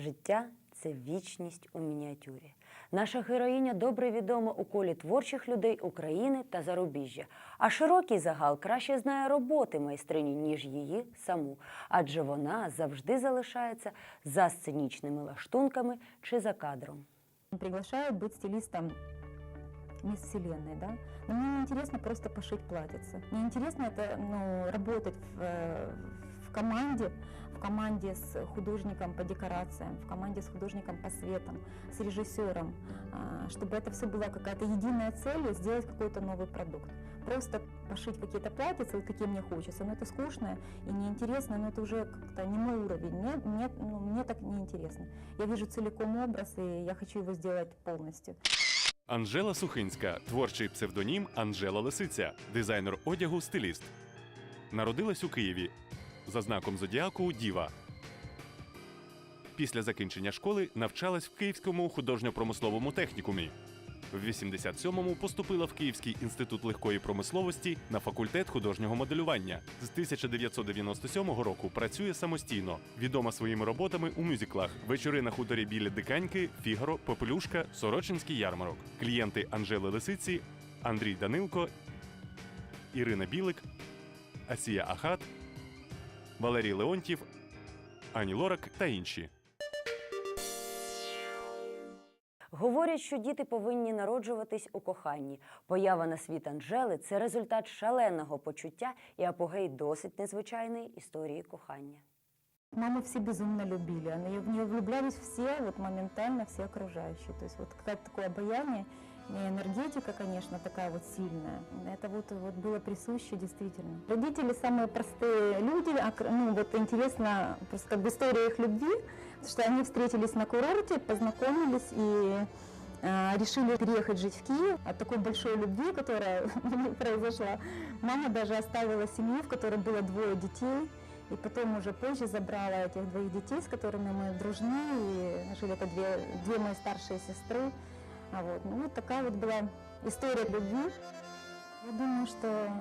Життя це вічність у мініатюрі. Наша героїня добре відома у колі творчих людей України та зарубіжжя. А широкий загал краще знає роботи майстрині, ніж її саму, адже вона завжди залишається за сценічними лаштунками чи за кадром. Приглашают быть стилистом Мисс Вселенной, да. Но мне не интересно просто пошить платьице. Мне интересно это, ну, работать в, э, в команде, в команде с художником по декорациям, в команде с художником по светам, с режиссером, а, чтобы это все была какая-то единая цель, сделать какой-то новый продукт. Просто пошить какие-то платьица, вот какие мне хочется, но это скучно и неинтересно, но это уже как-то не мой уровень. Мне, мне, ну, мне так неинтересно. Я вижу целиком образ, и я хочу его сделать полностью. Анжела Сухинська, творчий псевдонім Анжела Лисиця, дизайнер одягу, стиліст. Народилась у Києві за знаком зодіаку Діва. Після закінчення школи навчалась в Київському художньо-промисловому технікумі. В 87-му поступила в Київський інститут легкої промисловості на факультет художнього моделювання. З 1997 року працює самостійно, відома своїми роботами у мюзиклах Вечори на хуторі біля Диканьки, Фігаро, Попелюшка, Сорочинський ярмарок. Клієнти Анжели Лисиці, Андрій Данилко, Ірина Білик, Асія Ахат, Валерій Леонтів, Ані Лорак та інші. Говорять, що діти повинні народжуватись у коханні. Поява на світ Анжели це результат шаленого почуття і апогей досить незвичайної історії кохання. Маму все безумно любили, она- в нее влюблялись все, вот моментально все окружающие. То есть вот какое-то такое обаяние, и энергетика, конечно, такая вот сильная. Это вот, вот было присуще действительно. Родители самые простые люди, а ну вот интересно просто как бы история их любви, что они встретились на курорте, познакомились и э, решили переехать жить в Киев от такой большой любви, которая произошла. Мама даже оставила семью, в которой было двое детей, и потом уже позже забрала этих двоих детей, с которыми мы дружны, и жили это две, две мои старшие сестры. А вот, ну, вот такая вот была история любви. Я думаю, что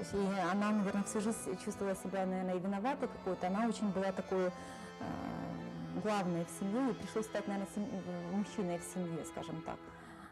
то есть, и она, наверное, всю жизнь чувствовала себя, наверное, и виноватой какой-то. Она очень была такой э, главной в семье, и пришлось стать, наверное, сем- э, мужчиной в семье, скажем так.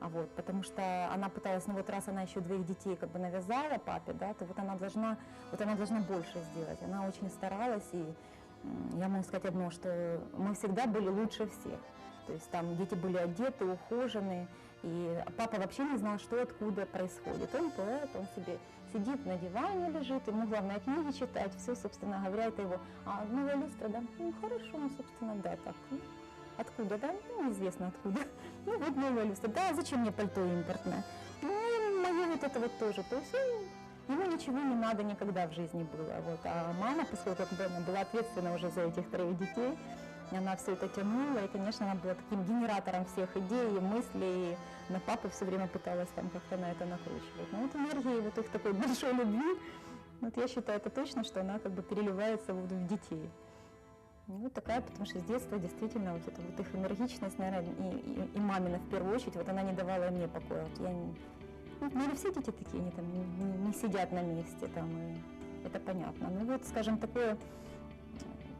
А вот, потому что она пыталась, ну вот раз она еще двоих детей как бы навязала папе, да, то вот она должна, вот она должна больше сделать. Она очень старалась, и я могу сказать одно, что мы всегда были лучше всех. То есть там дети были одеты, ухожены, и папа вообще не знал, что откуда происходит. Он поэт, он себе сидит на диване, лежит, ему главное книги читать, все, собственно говоря, это его. А новая люстра, да, ну хорошо, ну, собственно, да, так. ну, Откуда, да? Ну, неизвестно откуда. Ну, вот новая люстра. Да, зачем мне пальто импортное? Ну, мое вот это вот тоже. То есть он- ему ничего не надо никогда в жизни было. Вот. А мама, поскольку она была ответственна уже за этих троих детей, она все это тянула, и, конечно, она была таким генератором всех идей и мыслей, и на папу все время пыталась там как-то на это накручивать. Но вот энергии вот их такой большой любви, вот я считаю это точно, что она как бы переливается вот в детей. Ну, такая, потому что с детства действительно вот эта вот их энергичность, наверное, и, и, и мамина в первую очередь, вот она не давала мне покоя. Вот я, не- ну, наверное, все дети такие, они там не- не сидят на месте, там, и это понятно. Ну вот, скажем, такое,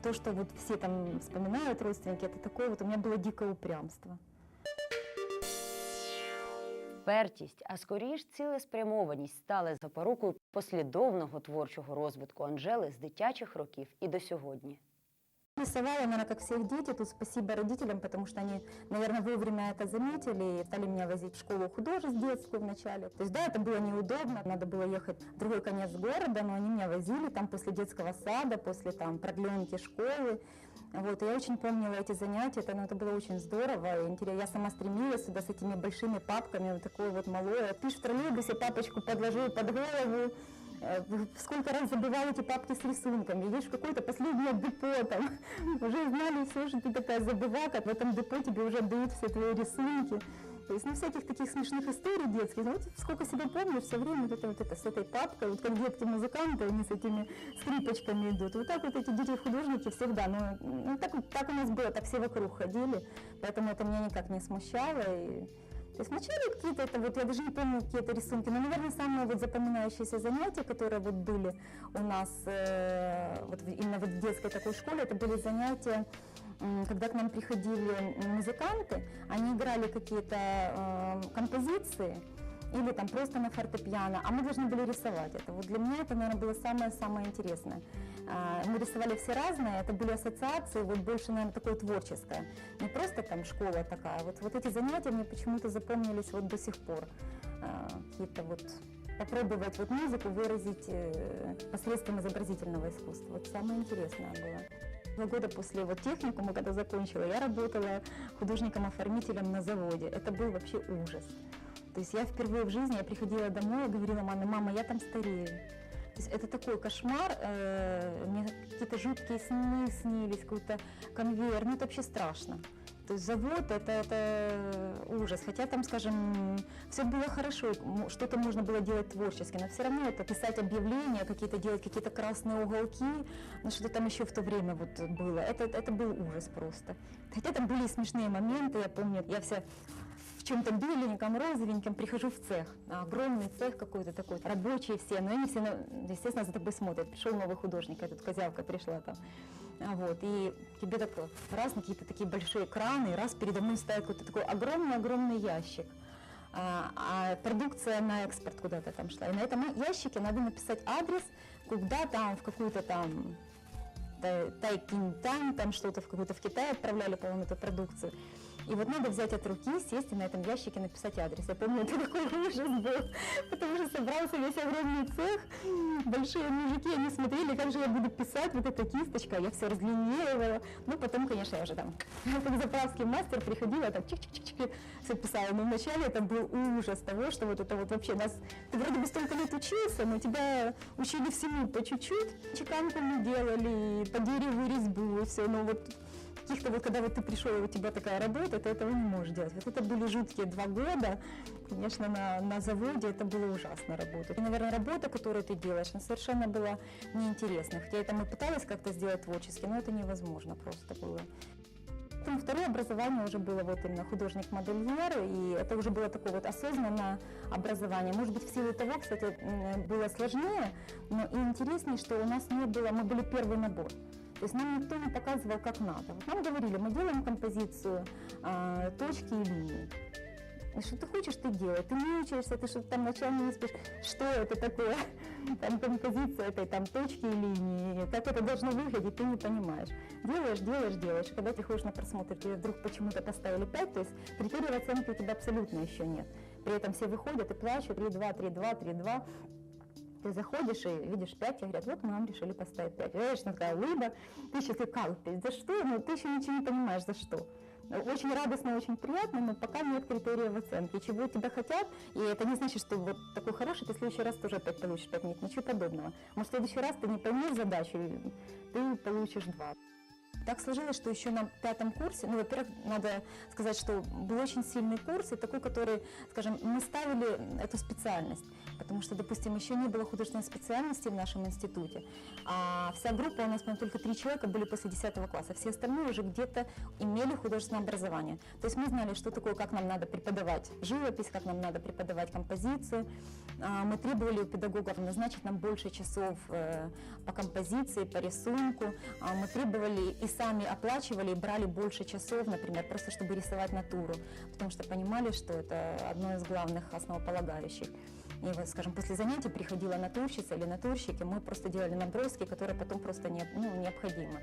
то, что вот все там вспоминают родственники, это такое вот, у меня было дикое упрямство. Впертість, а скоріш цілеспрямованість стали запорукою послідовного творчого розвитку Анжели з дитячих років і до сьогодні. Рисовала, наверное, как всех дети. Тут спасибо родителям, потому что они, наверное, вовремя это заметили и стали меня возить в школу художеств детскую вначале. То есть, да, это было неудобно, надо было ехать в другой конец города, но они меня возили там после детского сада, после там продленки школы. Вот, я очень помнила эти занятия, это, ну, это было очень здорово, и интересно. Я сама стремилась сюда с этими большими папками, вот такое вот малое. Ты в троллейбусе папочку подложил под голову, сколько раз забывал эти папки с рисунками. В какое-то последнее депо, там, уже знали все, что ты такая забывака, в этом депо тебе уже дают все твои рисунки. То есть, ну, всяких таких смешных историй детских. Ну, вот сколько себя помню, все время вот это, вот это с этой папкой, вот как детки-музыканты, они с этими скрипочками идут. Вот так вот эти дети-художники всегда. Ну, ну так, так у нас было, так все вокруг ходили, поэтому это меня никак не смущало. И то есть вначале какие-то это вот, я даже не помню какие-то рисунки, но, наверное, самые вот запоминающиеся занятия, которые вот были у нас э, вот именно вот в детской такой школе, это были занятия когда к нам приходили музыканты, они играли какие-то э, композиции, или там просто на фортепиано, а мы должны были рисовать это. Вот для меня это, наверное, было самое-самое интересное. А, Мы рисовали все разные, это были ассоциации, вот больше, наверное, такое творческое. Не просто там школа такая. Вот, вот эти занятия мне почему-то запомнились вот до сих пор. А, Какие-то вот попробовать вот музыку выразить э, посредством изобразительного искусства. Вот самое интересное было. Два года после вот техникума, когда закончила, я работала художником-оформителем на заводе. Это был вообще ужас. То есть я впервые в жизни, я приходила домой и говорила маме, мама, я там старею. То есть это такой кошмар, э, мне какие-то жуткие сны снились, какой-то конвейер, ну это вообще страшно. То есть завод это, это ужас. Хотя там, скажем, все было хорошо, что-то можно было делать творчески, но все равно это писать объявления, какие-то делать какие-то красные уголки, ну что там еще в то время вот было. Это, это был ужас просто. Хотя там были смешные моменты, я помню, я вся чем-то беленьком, розовеньком прихожу в цех. Огромный цех какой-то такой, рабочие все, но они все, естественно, за тобой смотрят. Пришел новый художник, я козявка пришла там. А Вот, и тебе так раз какие-то такие большие краны, и раз передо мной ставят какой-то такой огромный-огромный ящик. А, а продукция на экспорт куда-то там шла. И на этом ящике надо написать адрес, куда там, в какую-то там Тай- Тайкинтань, там что-то в какую-то в Китай отправляли, по-моему, эту продукцию. И вот надо взять от руки, сесть и на этом ящике написать адрес. Я помню, это такой ужас был, потому что собрался весь огромный цех, большие мужики, они смотрели, как же я буду писать, вот эта кисточка, я все разлинеивала. Ну, потом, конечно, я уже там, как заправский мастер, приходила, там чик-чик-чик, все писала. Но вначале это был ужас того, что вот это вот вообще нас, ты вроде бы столько лет учился, но тебя учили всему по чуть-чуть. Чеканку мы делали, по дереву резьбу, и все, но вот каких-то вот, когда вот ты пришел, у тебя такая работа, ты этого не можешь делать. Вот это были жуткие два года, конечно, на, на заводе это было ужасно работать. И, наверное, работа, которую ты делаешь, она совершенно была неинтересной. Хотя я там и пыталась как-то сделать творчески, но это невозможно просто было. Потом второе образование уже было вот именно художник-модельер, и это уже было такое вот осознанное образование. Может быть, в силу того, кстати, было сложнее, но и интереснее, что у нас не было, мы были первый набор. То есть нам никто не показывал, как надо. Вот нам говорили, мы делаем композицию, а, точки и линии. И что ты хочешь, ты делай. Ты не учишься, ты что-то там ночами не спишь. Что это такое? Там композиция этой, там точки и линии. Как это должно выглядеть, ты не понимаешь. Делаешь, делаешь, делаешь. Когда ты ходишь на просмотр, тебе вдруг почему-то поставили 5, то есть критериев оценки у тебя абсолютно еще нет. При этом все выходят и плачут 3-2, 3-2, 3-2. Ты заходишь и видишь 5, и говорят, вот мы вам решили поставить 5. Видишь, ну, такая улыба, ты ты как, ты за что? Ну, ты еще ничего не понимаешь, за что. Очень радостно, очень приятно, но пока нет критериев оценки. Чего тебя хотят, и это не значит, что вот такой хороший, ты в следующий раз тоже опять получишь 5, нет, ничего подобного. Может, в следующий раз ты не поймешь задачу, и ты получишь 2. Так сложилось, что еще на пятом курсе, ну, во-первых, надо сказать, что был очень сильный курс, и такой, который, скажем, мы ставили эту специальность, потому что, допустим, еще не было художественной специальности в нашем институте, а вся группа, у нас, по-моему, только три человека были после 10 класса, все остальные уже где-то имели художественное образование. То есть мы знали, что такое, как нам надо преподавать живопись, как нам надо преподавать композицию. А, Мы требовали у педагогов назначить нам больше часов э, по композиции, по рисунку. А Мы требовали и сами оплачивали, и брали больше часов, например, просто чтобы рисовать натуру, потому что понимали, что это одно из главных основополагающих. И вот, скажем, после занятий приходила натурщица или натурщик, и мы просто делали наброски, которые потом просто не, ну, необходимы.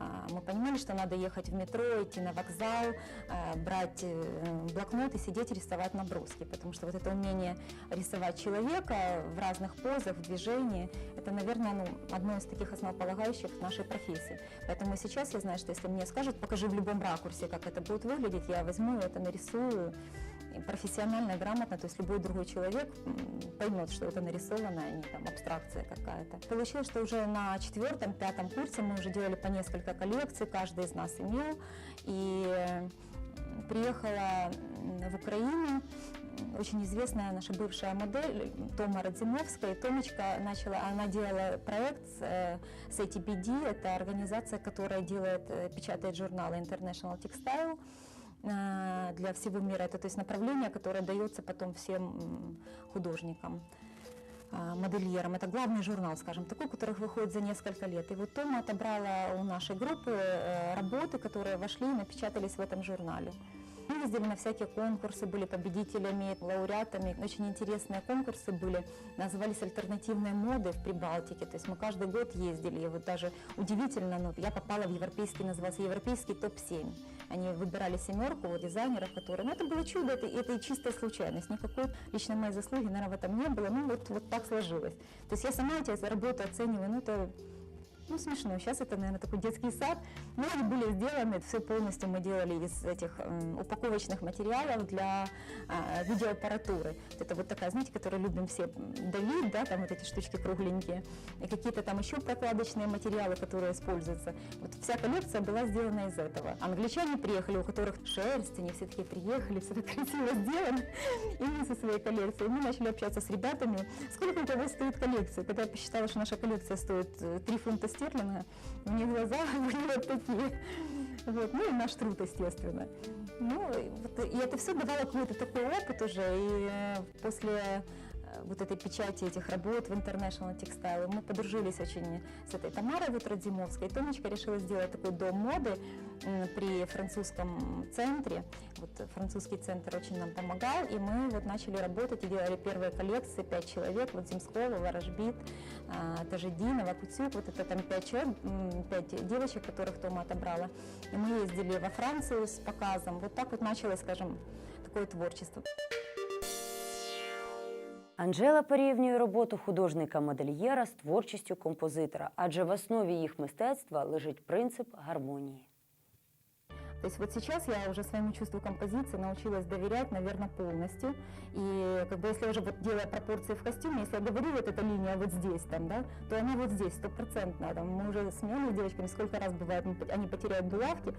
А, Мы понимали, что надо ехать в метро, идти на вокзал, э, брать э, блокнот и сидеть и рисовать наброски, потому что вот это умение рисовать человека в разных позах, в движении, это, наверное, ну, одно из таких основополагающих нашей профессии. Поэтому сейчас я знаю, что если мне скажут, покажи в любом ракурсе, как это будет выглядеть, я возьму это, нарисую, профессионально, грамотно, то есть любой другой человек поймет, что это нарисовано, а не там абстракция какая-то. Получилось, что уже на четвертом, пятом курсе мы уже делали по несколько коллекций, каждый из нас имел, и приехала в Украину очень известная наша бывшая модель Тома Радзимовская. И Томочка начала, она делала проект с, э, с ATPD, это организация, которая делает, э, печатает журналы International Textile для всего мира. Это то есть направление, которое дается потом всем художникам. а, модельером. Это главный журнал, скажем, такой, который выходит за несколько лет. И вот Тома отобрала у нашей группы э, работы, которые вошли и напечатались в этом журнале. Мы ездили на всякие конкурсы, были победителями, лауреатами. Очень интересные конкурсы были, назывались «Альтернативные моды» в Прибалтике. То есть мы каждый год ездили, и вот даже удивительно, ну, я попала в европейский, назывался «Европейский топ-7». Они выбирали семерку вот, дизайнеров, которые... Ну, это было чудо, это, это и чистая случайность. Никакой личной моей заслуги, наверное, в этом не было. Ну, вот, вот так сложилось. То есть я сама эти работы оцениваю, ну, это ну, смешно. Сейчас это, наверное, такой детский сад. Но они были сделаны, это все полностью мы делали из этих м, упаковочных материалов для а, видеоаппаратуры. Вот Это вот такая, знаете, которую любим все давить, да, там вот эти штучки кругленькие. И какие-то там еще прокладочные материалы, которые используются. Вот вся коллекция была сделана из этого. Англичане приехали, у которых шерсть, они все такие приехали, все так красиво сделано. Мы со своей коллекцией. Мы начали общаться с ребятами. Сколько у кого стоит коллекция? Когда я посчитала, что наша коллекция стоит э, 3 фунта стерлинга, них глаза были вот такие. Вот. Ну и наш труд, естественно. Ну, и, вот, и это все давало какой-то такой опыт уже. И э, после э, вот этой печати этих работ в International Textile мы подружились очень с этой Тамарой вот Радзимовской. И Томочка решила сделать такой дом моды при французском центре. Вот французский центр очень нам помогал, и мы вот начали работать и делали первые коллекции, пять человек, вот Земского, Ворожбит, а, Тажединова, Куцюк, вот это там пять человек, пять девочек, которых Тома отобрала. И мы ездили во Францию с показом. Вот так вот началось, скажем, такое творчество. Анжела порівнює роботу художника-модельєра з творчістю композитора, адже в основі їх мистецтва лежить принцип гармонії. То есть вот сейчас я уже своему чувству композиции научилась доверять, наверное, полностью. И как бы если уже вот делая пропорции в костюме, если я говорю вот эта линия вот здесь там, да, то она вот здесь стопроцентная. Там мы уже смеялись с девочками, сколько раз бывает, мы пот- они потеряют булавки,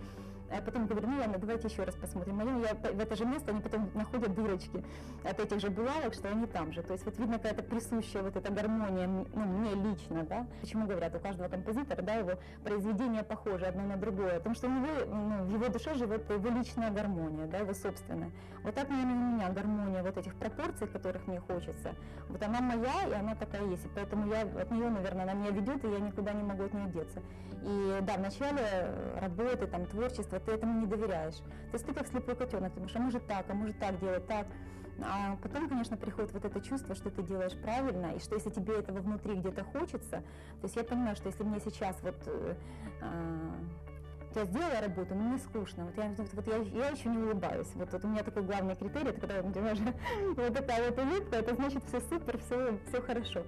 а потом говорю, ну ладно, давайте еще раз посмотрим. Моё, я в это же место они потом находят дырочки от этих же булавок, что они там же. То есть вот видно какая-то присущая вот эта гармония, ну, мне лично, да. Почему говорят, у каждого композитора, да, его произведение похоже одно на другое, потому что у него, ну, в его душе живет его личная гармония, да, его собственная. Вот так, наверное, у меня гармония вот этих пропорций, которых мне хочется. Вот она моя, и она такая есть. И поэтому я от нее, наверное, она меня ведет, и я никуда не могу от нее деться. И да, в начале э, работы, там, творчества, ты этому не доверяешь. То есть ты как слепой котенок, ты думаешь, а может так, а может так делать, так. А потом, конечно, приходит вот это чувство, что ты делаешь правильно, и что если тебе этого внутри где-то хочется, то есть я понимаю, что если мне сейчас вот э, а, то я сделала работу, но мне скучно. Вот я, вот, вот я, я еще не улыбаюсь. Вот, вот у меня такой главный критерий, это когда у меня же вот такая вот улыбка, это значит все супер, все, все хорошо.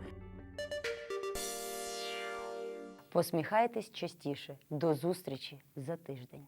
Посміхайтесь частіше. До зустрічі за тиждень.